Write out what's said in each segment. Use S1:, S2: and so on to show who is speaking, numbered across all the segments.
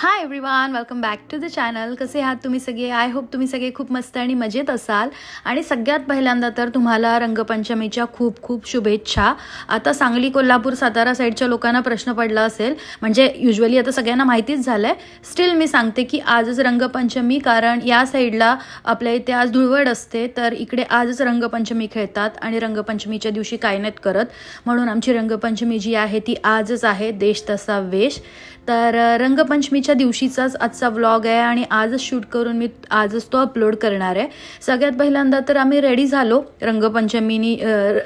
S1: Hi everyone welcome back to the channel कसे आहात तुम्ही सगळे? आय होप तुम्ही सगळे खूप मस्त आणि मजेत असाल. आणि सगळ्यात पहिल्यांदा तर तुम्हाला रंगपंचमीच्या खूप खूप शुभेच्छा. आता सांगली कोल्हापूर सातारा साईडच्या लोकांना प्रश्न पडला असेल म्हणजे युजली आता सगळ्यांना माहितीच झालं आहे स्टील मी सांगते की आजच रंगपंचमी कारण या साईडला आपल्या इथे आज धुळवड असते तर इकडे आजच रंगपंचमी खेळतात आणि रंगपंचमीच्या दिवशी काय नाहीत करत. म्हणून आमची रंगपंचमी जी आहे ती आजच आहे देश तसा वेश. तर अ, रंगपंचमीच्या दिवशीचाच आजचा व्लॉग आहे आणि आजच शूट करून मी आजच तो अपलोड करणार आहे. सगळ्यात पहिल्यांदा तर आम्ही रेडी झालो रंगपंचमीनी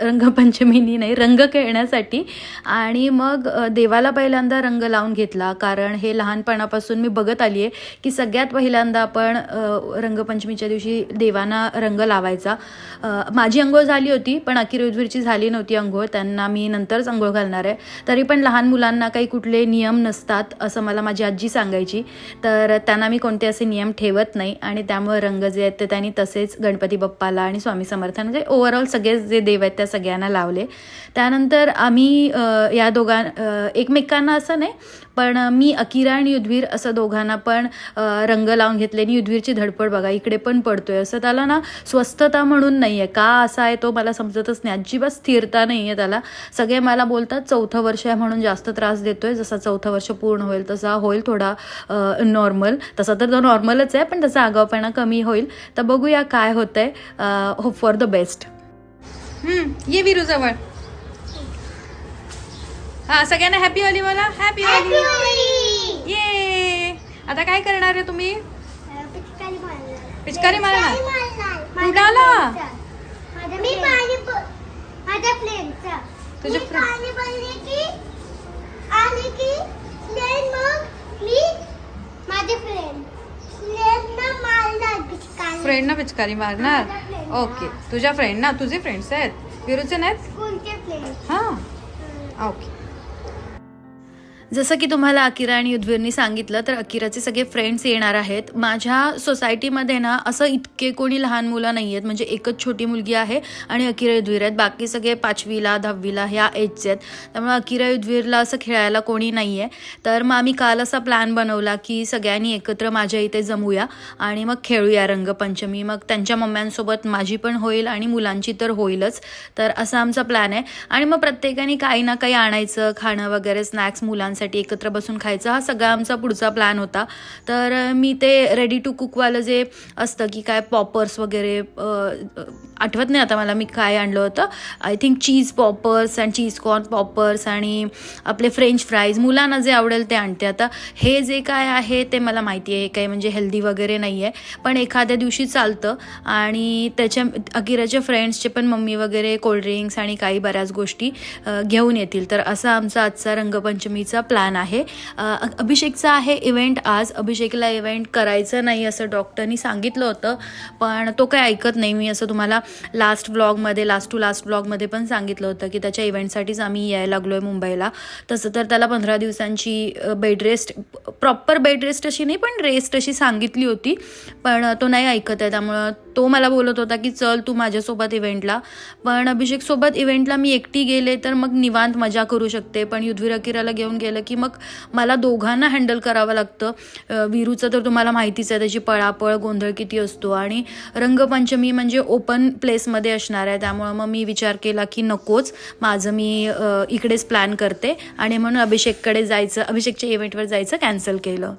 S1: रंगपंचमीनी नाही रंग खेळण्यासाठी. आणि मग देवाला पहिल्यांदा रंग लावून घेतला. कारण हे लहानपणापासून मी बघत आली आहे की सगळ्यात पहिल्यांदा आपण रंगपंचमीच्या दिवशी देवांना रंग लावायचा. माझी आंघोळ झाली होती पण अकिरविरची झाली नव्हती आंघोळ त्यांना मी नंतरच आंघोळ घालणार आहे. तरी पण लहान मुलांना काही कुठले नियम नसतात असं मला माझी आजी सांग सांगायची. तर त्यांना मी कोणते असे नियम ठेवत नाही आणि त्यामुळे रंग जे आहेत ते त्यांनी तसेच गणपती बाप्पाला आणि स्वामी समर्थांना म्हणजे ओव्हरऑल सगळे जे देव आहेत त्या सगळ्यांना लावले. त्यानंतर आम्ही या दोघां एकमेकांना असं नाही पण मी अकिरा आणि युद्धवीर असं दोघांना पण रंग लावून घेतले आणि युद्धवीरची धडपड बघा इकडे पण पडतोय. असं त्याला ना स्वस्थता म्हणून नाही आहे का असा आहे तो मला समजतच नाही. अजिबात स्थिरता नाही आहे त्याला. सगळे मला बोलतात चौथं वर्ष आहे म्हणून जास्त त्रास देतोय. जसा चौथं वर्ष पूर्ण होईल तसा होईल थोडा. नॉर्मल तसा तर तो नॉर्मलच आहे पण त्याचा आगावपणा कमी होईल. तर बघूया काय होतंय. होप फॉर द बेस्ट ये विरू जवळ. हा सगळ्यांना हॅपी होली मला हॅपी होली. ये आता काय करणार आहे तुम्ही? पिचकारी मारणार.
S2: फ्रेंडचा
S1: तुझ्या
S2: मी फ्रेंड माझे फ्रेंड फ्रेंडना मारणार? पिचकारी
S1: मारणार ओके तुझ्या फ्रेंड ना? तुझे फ्रेंड्स आहेत? विरूचे नाहीत?
S2: फ्रेंड
S1: हां. ओके जसं की तुम्हाला अकिरा आणि युद्धवीरनी सांगितलं तर अकिराचे सगळे फ्रेंड्स येणार आहेत. माझ्या सोसायटीमध्ये ना असं इतके कोणी लहान मुलं नाही आहेत. म्हणजे एकच छोटी मुलगी आहे आणि अकिरा युद्धवीर आहेत. बाकी सगळे पाचवीला दहावीला ह्या एजचे आहेत. त्यामुळे अकिरा युद्धवीरला असं खेळायला कोणी नाही आहे तर मग आम्ही काल असा प्लॅन बनवला की सगळ्यांनी एकत्र माझ्या इथे जमूया आणि मग खेळूया रंगपंचमी. मग त्यांच्या मम्म्यांसोबत माझी पण होईल आणि मुलांची तर होईलच. तर असा आमचा प्लॅन आहे. आणि मग प्रत्येकाने काही ना काही आणायचं खाणं वगैरे स्नॅक्स मुलांसाठी एकत्र बसून खायचं. हा सगळा आमचा पुढचा प्लॅन होता. तर मी ते रेडी टू कुकवालं जे असतं की काय पॉपर्स वगैरे आठवत नाही आता मला मी काय आणलं होतं. I think cheese poppers and cheese corn poppers आणि आपले फ्रेंच फ्राईज मुलांना जे आवडेल ते आणते. आता हे जे काय आहे ते मला माहिती आहे. काही म्हणजे हेल्दी वगैरे नाही आहे पण एखाद्या दिवशी चालतं आणि त्याच्या अकिराच्या फ्रेंड्सचे पण मम्मी वगैरे कोल्ड्रिंक्स आणि काही बऱ्याच गोष्टी घेऊन येतील. तर असा आमचा आजचा रंगपंचमीचा प्लॅन आहे. अभिषेकचा आहे इव्हेंट आज. अभिषेकला इव्हेंट करायचं नाही असं डॉक्टरनी सांगितलं होतं. पण तो काय ऐकत नाही. मी असं तुम्हाला लास्ट व्लॉगमध्ये लास्ट टू लास्ट व्लॉगमध्ये पण सांगितलं होतं की त्याच्या इव्हेंटसाठीच आम्ही यायला लागलो आहे मुंबईला. तसं तर त्याला पंधरा दिवसांची bed rest proper bed rest अशी नाही पण रेस्ट अशी सांगितली होती. पण तो नाही ऐकत आहे. त्यामुळं तो मला बोलत होता की चल तू माझ्यासोबत इव्हेंटला पण अभिषेकसोबत इव्हेंटला मी एकटी गेले तर मग निवांत मजा करू शकते. पण युद्धवीर अकिराला घेऊन गेलं की मग मला दोघांना हँडल करावं लागतं. विरूचं तर तुम्हाला माहितीच आहे त्याची पळापळ गोंधळ किती असतो. आणि रंगपंचमी म्हणजे ओपन प्लेसमध्ये असणार आहे. त्यामुळं मग मी विचार केला की नकोच माझं मी इकडेच प्लॅन करते. आणि म्हणून अभिषेककडे जायचं अभिषेकच्या इव्हेंटवर जायचं कॅन्सल केलं.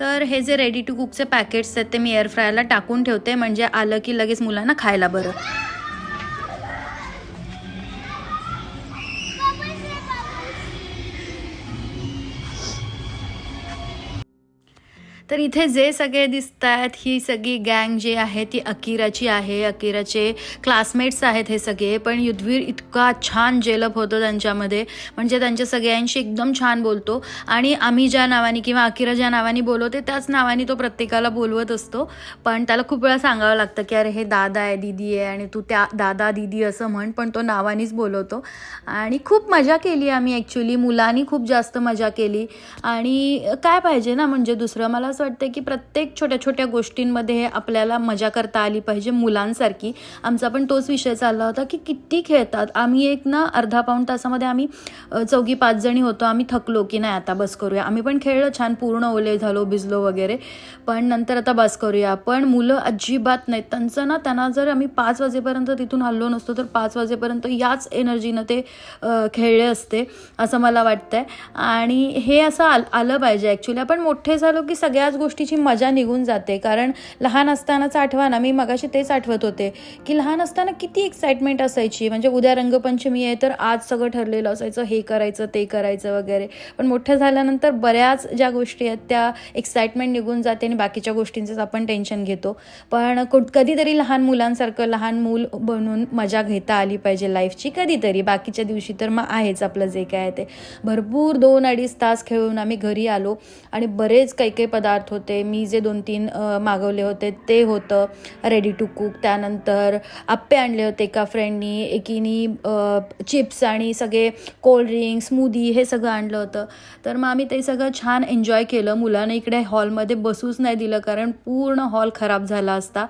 S1: तर हे जे रेडी टू कुकचे पॅकेट्स आहेत ते मी एअरफ्रायरला टाकून ठेवते. म्हणजे आलं की लगेच मुलांना खायला बरं. तर इथे जे सगळे दिसत आहेत ही सगळी गँग जी आहे ती अकिराची आहे. अकिराचे क्लासमेट्स आहेत हे सगळे. पण युद्धवीर इतका छान जेलप होतो त्यांच्यामध्ये. म्हणजे त्यांच्या सगळ्यांशी एकदम छान बोलतो. आणि आम्ही ज्या नावाने किंवा अकिरा ज्या नावाने बोलवते त्याच नावाने तो प्रत्येकाला बोलवत असतो. पण त्याला खूप वेळा सांगावं लागतं की अरे हे दादा आहे दीदी आहे आणि तू त्या दादा दीदी असं म्हण. पण तो नावानेच बोलवतो. आणि खूप मजा केली आम्ही ॲक्च्युली मुलांनी खूप जास्त मजा केली. आणि काय पाहिजे ना म्हणजे दुसरं? मला असं वाटतं की प्रत्येक छोट्या छोट्या गोष्टींमध्ये आपल्याला मजा करता आली पाहिजे मुलांसारखी. आमचा पण तोच विषय चालला होता की किती खेळतात. आम्ही एक ना अर्धा पाऊण तासामध्ये आम्ही चौघी पाच जणी होतो. आम्ही थकलो की नाही आता बस करूया. आम्ही पण खेळलो छान पूर्ण ओले झालो भिजलो वगैरे. पण नंतर आता बस करूया. पण मुलं अजिबात नाहीत. त्यांचं ना त्यांना जर आम्ही पाच वाजेपर्यंत तिथून हल्लो नसतो तर पाच वाजेपर्यंत याच एनर्जीनं ते खेळले असते असं मला वाटतंय. आणि हे असं आल आलं पाहिजे ॲक्च्युली आपण मोठे झालो की सगळ्या त्याच गोष्टीची मजा निघून जाते. कारण लहान असतानाच आठवा ना मी मगाशी तेच आठवत होते की लहान असताना किती एक्साइटमेंट असायची. म्हणजे उद्या रंगपंचमी आहे तर आज सगळं ठरलेलं असायचं हे करायचं ते करायचं वगैरे. पण मोठं झाल्यानंतर बऱ्याच ज्या गोष्टी आहेत त्या एक्साइटमेंट निघून जाते आणि बाकीच्या गोष्टींचंच आपण टेन्शन घेतो. पण कधीतरी लहान मुलांसारखं लहान मूल बनून मजा घेता आली पाहिजे लाईफची कधीतरी बाकीच्या दिवशी तर मग आहेच आपलं जे काय आहे ते. भरपूर दोन अडीच तास खेळून आम्ही घरी आलो आणि बरेच काही काही पदार्थ होते मी जे दोन तीन मागवले होते ते होतं. रेडी टू कुक त्यानंतर आप्पे आणले होते एका फ्रेंडनी एकीनी चिप्स आणि सगळे कोल्ड्रिंक स्मूदी हे सगळं आणलं होतं. तर मग आम्ही ते सगळं छान एन्जॉय केलं. मुलांना इकडे हॉलमध्ये बसूच नाही दिलं कारण पूर्ण हॉल खराब झाला असता.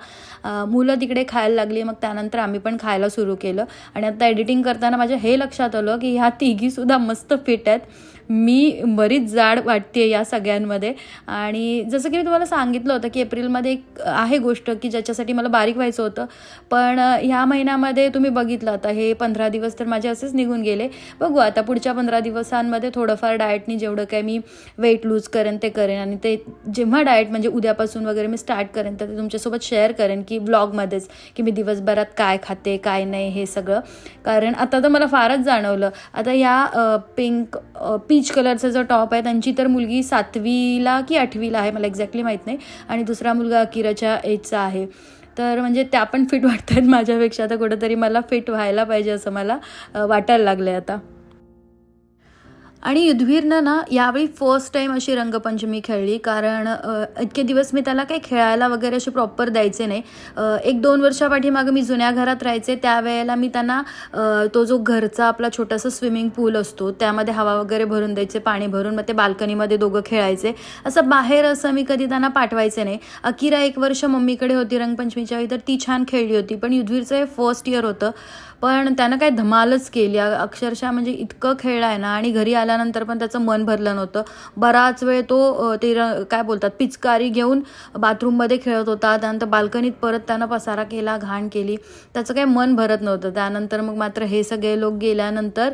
S1: मुलं तिकडे खायला लागली. मग त्यानंतर आम्ही पण खायला सुरू केलं. आणि आता एडिटिंग करताना माझ्या हे लक्षात आलं की ह्या तिघीसुद्धा मस्त फिट आहेत. मी बरीच जाड वाटते या सगळ्यांमध्ये. आणि जसं की मी तुम्हाला सांगितलं होतं की एप्रिलमध्ये एक आहे गोष्ट की ज्याच्यासाठी मला बारीक व्हायचं होतं. पण ह्या महिन्यामध्ये तुम्ही बघितलं आता हे पंधरा दिवस तर माझे असेच निघून गेले. बघू आता पुढच्या पंधरा दिवसांमध्ये थोडंफार डाएटनी जेवढं काय मी वेट लूज करेन ते करेन. आणि ते जेव्हा डाएट म्हणजे उद्यापासून वगैरे मी स्टार्ट करेन तर ते तुमच्यासोबत शेअर करेन की ब्लॉगमध्येच की मी दिवसभरात काय खाते काय नाही हे सगळं. कारण आता तर मला फारच जाणवलं. आता या पिंक पीच कलरचा जो टॉप आहे त्यांची तर मुलगी सातवीला की आठवीला आहे मला एक्झॅक्टली माहीत नाही. आणि दुसरा मुलगा अकिराच्या एजचा आहे. तर म्हणजे त्या पण फिट वाटत आहेत माझ्यापेक्षा. तर कुठंतरी मला फिट व्हायला पाहिजे असं मला वाटायला लागलं आहे आता. आणि युधवीरनं ना यावेळी फर्स्ट टाईम अशी रंगपंचमी खेळली कारण इतके दिवस मी त्याला काही खेळायला वगैरे असे प्रॉपर द्यायचे नाही. एक दोन वर्षापाठीमागं मी जुन्या घरात राहायचे त्यावेळेला मी त्यांना तो जो घरचा आपला छोटासा स्विमिंग पूल असतो त्यामध्ये हवा वगैरे भरून द्यायचे पाणी भरून मग ते बाल्कनीमध्ये दोघं खेळायचे. असं बाहेर असं मी कधी त्यांना पाठवायचे नाही. अकिरा एक वर्ष मम्मीकडे होती रंगपंचमीच्या वेळी तर ती छान खेळली होती पण युधवीरचं हे फर्स्ट इयर होतं. पण त्यानं काय धमालच केली. अक्षरशः म्हणजे इतकं खेळला आहे ना आणि घरी आल्यानंतर पण त्याचं मन भरलं नव्हतं. बराच वेळ तो ते र- काय बोलतात पिचकारी घेऊन बाथरूममध्ये खेळत होता. त्यानंतर बाल्कनीत परत त्यानं पसारा केला घाण केली. त्याचं काही मन भरत नव्हतं. त्यानंतर मग मात्र हे सगळे लोक गेल्यानंतर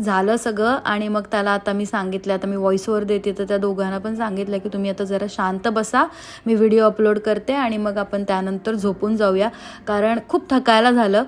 S1: झालं सगळं. आणि मग त्याला आता मी सांगितलं आता मी व्हॉइसवर देते. तर त्या दोघांना पण सांगितलं की तुम्ही आता जरा शांत बसा. मी व्हिडिओ अपलोड करते आणि मग आपण त्यानंतर झोपून जाऊया. कारण खूप थकायला झालं.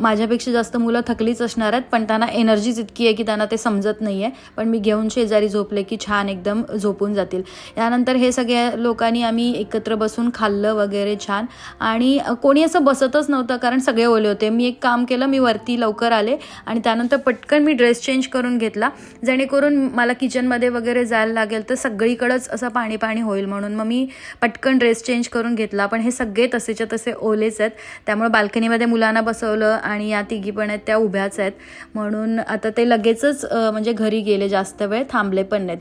S1: माझ्यापेक्षा जास्त मुलं थकलीच असणार आहेत पण त्यांना एनर्जीच इतकी आहे की त्यांना ते समजत नाही आहे पण मी घेऊन शेजारी झोपले की छान एकदम झोपून जातील. यानंतर हे सगळ्या लोकांनी आम्ही एकत्र बसून खाल्लं वगैरे छान. आणि कोणी असं बसतच नव्हतं कारण सगळे ओले होते. मी एक काम केलं मी वरती लवकर आले आणि त्यानंतर पटकन मी ड्रेस चेंज करून घेतला. जेणेकरून मला किचनमध्ये वगैरे जायला लागेल तर सगळीकडंच असं पाणी पाणी होईल म्हणून मग मी पटकन ड्रेस चेंज करून घेतला. पण हे सगळे तसेच्या तसे ओलेच आहेत. त्यामुळे बाल्कनीमध्ये मुलांना बसवलं आणि या तिघी पण आहेत त्या उभ्याच आहेत. म्हणून आता ते लगेचच म्हणजे घरी गेले जास्त वेळ थांबले पण नाहीत.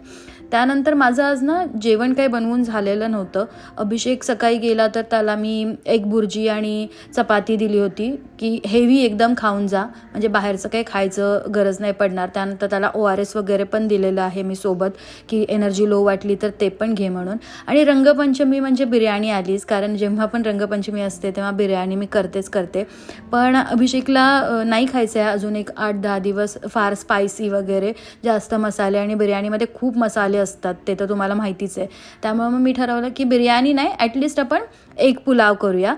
S1: त्यानंतर माझं आज ना जेवण काही बनवून झालेलं नव्हतं. अभिषेक सकाळी गेला तर त्याला मी एक भुर्जी आणि चपाती दिली होती की हेवी एकदम खाऊन जा. म्हणजे बाहेरचं काही खायचं गरज नाही पडणार. त्यानंतर त्याला ओ आर एस वगैरे पण दिलेलं आहे मी सोबत की एनर्जी लो वाटली तर ते पण घे म्हणून. आणि रंगपंचमी म्हणजे बिर्याणी आलीच. कारण जेव्हा पण रंगपंचमी असते तेव्हा बिर्याणी मी करतेच करते. पण अभिषेकला नाही खायचं आहे अजून एक आठ दहा दिवस. फार स्पायसी वगैरे जास्त मसाले आणि बिर्याणीमध्ये खूप मसाले असतात ते तर तुम्हाला माहितीच आहे. त्यामुळे मग मी ठरवलं की बिर्याणी नाही ॲटलिस्ट आपण एक पुलाव करूया.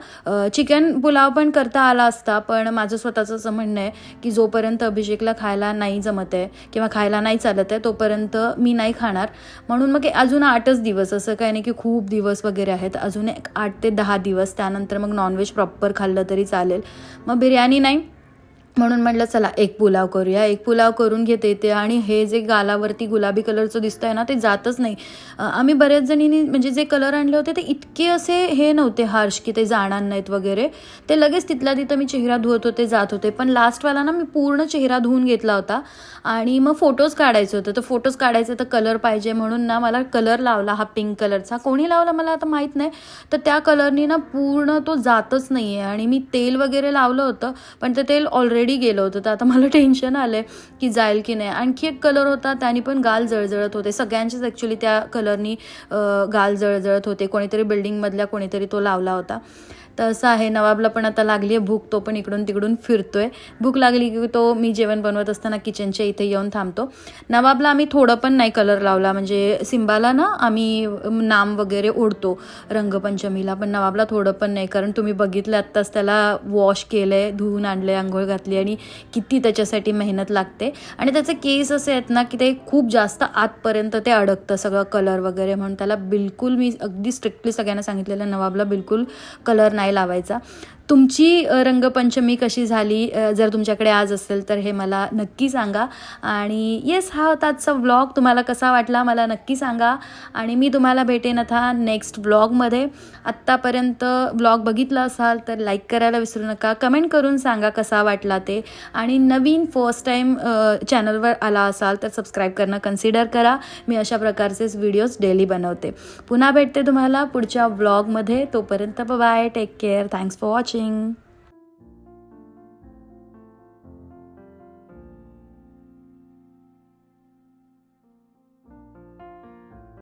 S1: चिकन पुलाव पण करता आला असता पण माझं स्वतःचं असं म्हणणं आहे की जोपर्यंत अभिषेकला खायला नाही जमत आहे किंवा खायला नाही चालत आहे तोपर्यंत मी नाही खाणार. म्हणून मग हे अजून आठच दिवस असं काही नाही की खूप दिवस वगैरे आहेत अजून एक आठ ते दहा दिवस त्यानंतर मग नॉनव्हेज प्रॉपर खाल्लं तरी चालेल. मग बिर्याणी नाही म्हणून म्हटलं चला एक पुलाव करूया. एक पुलाव करून घेते ते आणि हे जे गालावरती गुलाबी कलरचं दिसतंय ना ते जातच नाही. आम्ही बऱ्याच जणींनी म्हणजे जे कलर आणले होते ते इतके असे हे नव्हते हार्श की ते जाणार नाहीत वगैरे. ते लगेच तिथल्या तिथं मी चेहरा धुवत होते जात होते. पण लास्टवाला ना मी पूर्ण चेहरा धुवून घेतला होता आणि मग फोटोज काढायचे होते. तर फोटोज काढायचे तर कलर पाहिजे म्हणून ना मला कलर लावला हा पिंक कलरचा कोणी लावला मला आता माहीत नाही. तर त्या कलरनी ना पूर्ण तो जातच नाही आहे आणि मी तेल वगैरे लावलं होतं पण ते तेल ऑलरेडी गेलं होतं. तर आता मला टेन्शन आलं आहे की जाईल की नाही. आणखी एक कलर होता त्याने पण गाल जळजळत होते. सगळ्यांचेच ॲक्च्युली त्या कलरनी गाल जळजळत होते. कोणीतरी बिल्डिंगमधल्या कोणीतरी तो लावला होता. तर असं आहे नवाबला पण आता लागली आहे भूक तो पण इकडून तिकडून फिरतोय. भूक लागली की तो मी जेवण बनवत असताना किचनच्या इथे येऊन थांबतो. नवाबला आम्ही थोडं पण नाही कलर लावला म्हणजे सिंबाला ना आम्ही नाम वगैरे ओढतो रंगपंचमीला पण नवाबला थोडं पण नाही कारण तुम्ही बघितलं आत्ताच त्याला वॉश केलं आहे धुवून आणलं आहे आंघोळ घातली आणि किती त्याच्यासाठी मेहनत लागते. आणि त्याचे केस असे आहेत ना की ते खूप जास्त आतपर्यंत ते अडकतं सगळं कलर वगैरे म्हणून. त्याला बिलकुल मी अगदी स्ट्रिक्टली सगळ्यांना सांगितलेलं नवाबला बिलकुल कलर नाही लावायचा. तुमची रंगपंचमी कशी झाली? जर तुमच्याकडे आज असेल तर हे मला नक्की सांगा. आणि येस हा होता आजचा व्लॉग तुम्हाला कसा वाटला मला नक्की सांगा. आणि मी तुम्हाला भेटेन आता नेक्स्ट व्लॉगमध्ये आत्तापर्यंत व्लॉग बघितला असाल तर लाईक करायला विसरू नका. कमेंट करून सांगा कसा वाटला ते. आणि नवीन फर्स्ट टाईम चॅनलवर आला असाल तर सबस्क्राईब करणं कन्सिडर करा. मी अशा प्रकारचेच व्हिडिओज डेली बनवते. पुन्हा भेटते तुम्हाला पुढच्या व्लॉगमध्ये तोपर्यंत bye take care thanks for watching 心